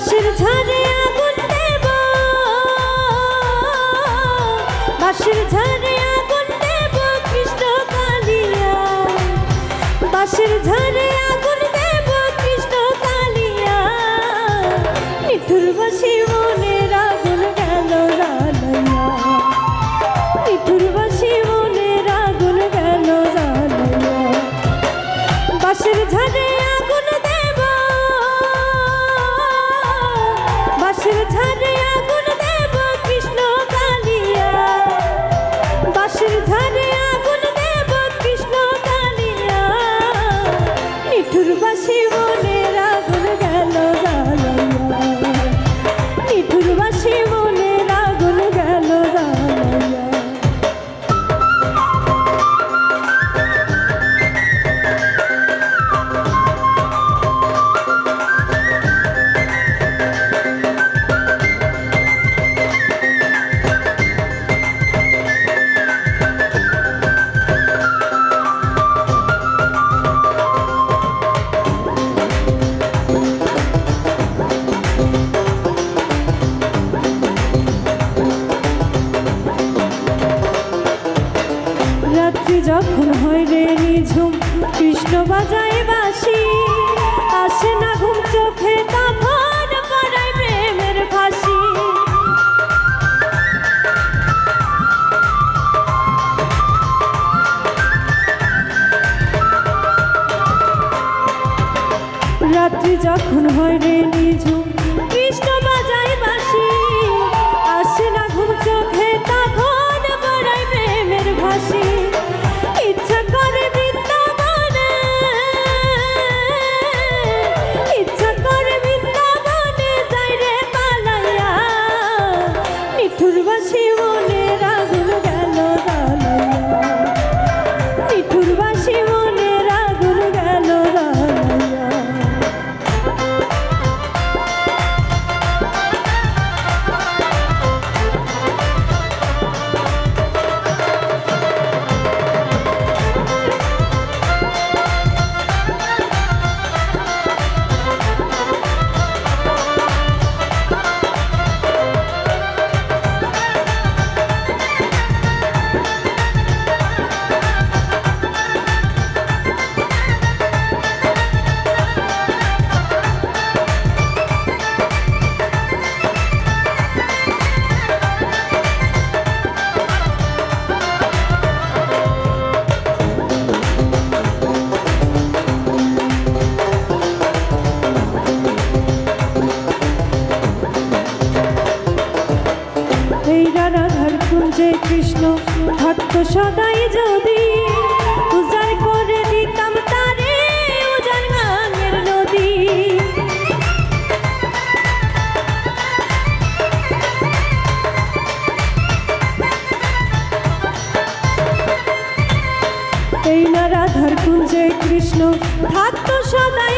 বাঁশের ঝাড়ে আগুন দেব। বাঁশের ঝাড়ে ঝুম কৃষ্ণ বাজায় বাসি আসে না ঘুম চোখে তাপন রাত্রি যখন হয় রে নিঝুম সত্য সদাই যদি উজাড় করে দিতাম তারে উজাড় গানের নদী। এই না রাধার কুঞ্জে কৃষ্ণ থাকতো সদাই